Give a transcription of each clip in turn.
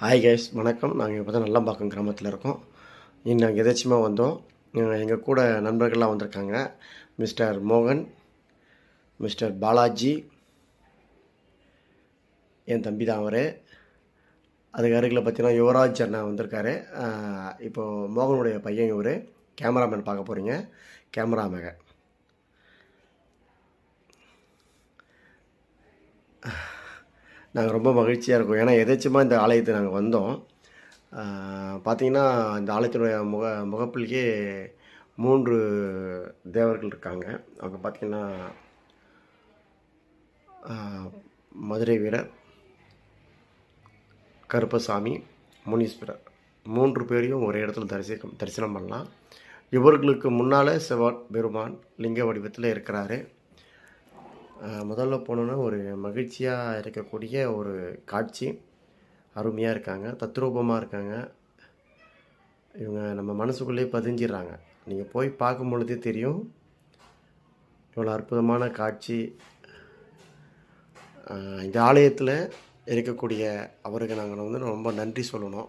Hi guys வணக்கம். நாங்கள் இப்போ தான் நல்லம்பாக்கம் கிராமத்தில் இருக்கோம். இன்னும் நாங்கள் எதாச்சுமா வந்தோம். எங்கள் கூட நண்பர்கள்லாம் வந்திருக்காங்க. மிஸ்டர் மோகன் மிஸ்டர் பாலாஜி என் தம்பி தான் அவர். அதுக்கு அருகில் பார்த்தீங்கன்னா யுவராஜ் அண்ணா வந்திருக்காரு. இப்போது மோகனுடைய பையன் இவர். கேமராமேன் பார்க்க போகிறீங்க கேமராமேக நாங்கள் ரொம்ப மகிழ்ச்சியாக இருக்கோம். ஏன்னா எதேச்சமாக இந்த ஆலயத்தை நாங்கள் வந்தோம் பார்த்திங்கன்னா இந்த ஆலயத்தினுடைய முக முகப்பிலேயே மூன்று தேவர்கள் இருக்காங்க. அவங்க பார்த்திங்கன்னா மதுரை வீரர் கருப்பசாமி முனீஸ்வரர். மூன்று பேரையும் ஒரே இடத்துல தரிசிக்க தரிசனம் பண்ணலாம். இவர்களுக்கு முன்னால் சிவன் பெருமான் லிங்க வடிவத்தில் இருக்கிறாரு. முதல்ல போனோன்னா ஒரு மகிழ்ச்சியாக இருக்கக்கூடிய ஒரு காட்சி. அருமையாக இருக்காங்க. தத்ரூபமாக இருக்காங்க. இவங்க நம்ம மனசுக்குள்ளேயே பதிஞ்சிடுறாங்க. நீங்கள் போய் பார்க்கும் பொழுதே தெரியும். இவ்வளோ அற்புதமான காட்சி. இந்த ஆலயத்தில் இருக்கக்கூடிய அவருக்கு நாங்கள் வந்து ரொம்ப நன்றி சொல்லணும்.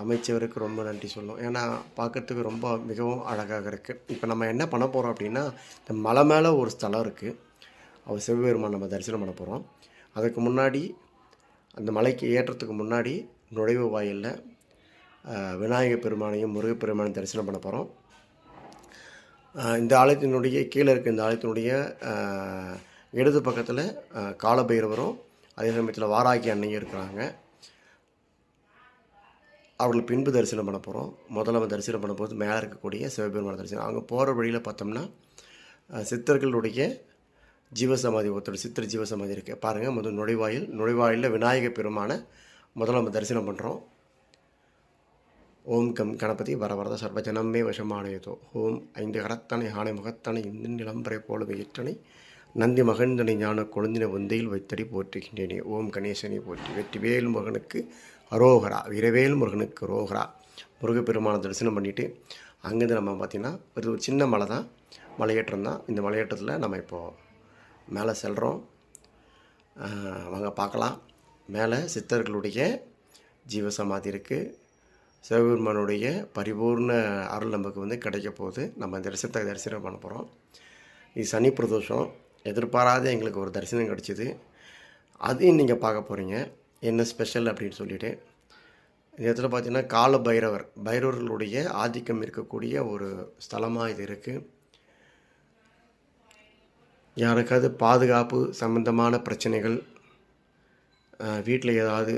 அமைச்சவருக்கு ரொம்ப நன்றி சொல்லணும். ஏன்னா பார்க்கறதுக்கு ரொம்ப மிகவும் அழகாக இருக்குது இப்போ நம்ம என்ன பண்ண போகிறோம் அப்படின்னா இந்த மலை மேலே ஒரு ஸ்தலம் இருக்குது அவர் சிவபெருமான் நம்ம தரிசனம் பண்ண போகிறோம் அதுக்கு முன்னாடி அந்த மலைக்கு ஏற்றத்துக்கு முன்னாடி நுழைவு வாயிலில் விநாயகர் பெருமானையும் முருகப்பெருமானையும் தரிசனம் பண்ண போகிறோம் இந்த ஆலயத்தினுடைய கீழே இருக்க இந்த ஆலயத்தினுடைய இடது பக்கத்தில் காலபைரவரும் அதே சமயத்தில் வாராகி அன்னையும் இருக்கிறாங்க. அவர்கள் பின்பு தரிசனம் பண்ண போகிறோம் முதல்ல அவன் தரிசனம் பண்ணும்போது மேலே இருக்கக்கூடிய சிவபெருமான தரிசனம். அங்கே போகிற வழியில் பார்த்தோம்னா சித்தர்களுடைய ஜீவசமாதி ஒருத்தர் சித்தர் ஜீவசமாதி இருக்குது பாருங்கள் முதல் நுழைவாயில். நுழைவாயிலில் விநாயக பெருமான முதல்ல நம்ம தரிசனம் பண்ணுறோம் ஓம் கம் கணபதி வர வரத சர்வஜனமே வசமானயதோ. ஓம் ஐந்து கரத்தனை ஆணை முகத்தனை இந்த நிலம்பரை போல வெயிற்றனை நந்தி மகந்தனை ஞான கொழுந்தின உந்தையில் வைத்தடி போற்றுகின்றேனே. ஓம் கணேசனை போற்றி. வெற்றிவேல் முருகனுக்கு அரோகரா. வீரவேல் முருகனுக்கு ரோகரா. முருகப்பெருமான தரிசனம் பண்ணிவிட்டு அங்கேருந்து நம்ம பார்த்திங்கன்னா ஒரு சின்ன மலை தான். மலையேற்றம் தான். இந்த மலையேற்றத்தில் நம்ம இப்போது மேலே செல்கிறோம் வாங்க பார்க்கலாம். மேலே சித்தர்களுடைய ஜீவசமாதி இருக்குது சிவபெருமானுடைய பரிபூர்ண அருள் நமக்கு வந்து கிடைக்க போகுது. நம்ம தரிசனத்தை தரிசனம் பண்ண போகிறோம் இது சனி பிரதோஷம். எதிர்பாராத எங்களுக்கு ஒரு தரிசனம் கிடச்சிது. அதையும் நீங்கள் பார்க்க போகிறீங்க என்ன ஸ்பெஷல் அப்படின்னு சொல்லிவிட்டு இந்த இடத்துல பார்த்தீங்கன்னா கால பைரவர் பைரவர்களுடைய ஆதிக்கம் இருக்கக்கூடிய ஒரு ஸ்தலமாக இது இருக்குது யாருக்காவது பாதுகாப்பு சம்பந்தமான பிரச்சனைகள் வீட்டில் ஏதாவது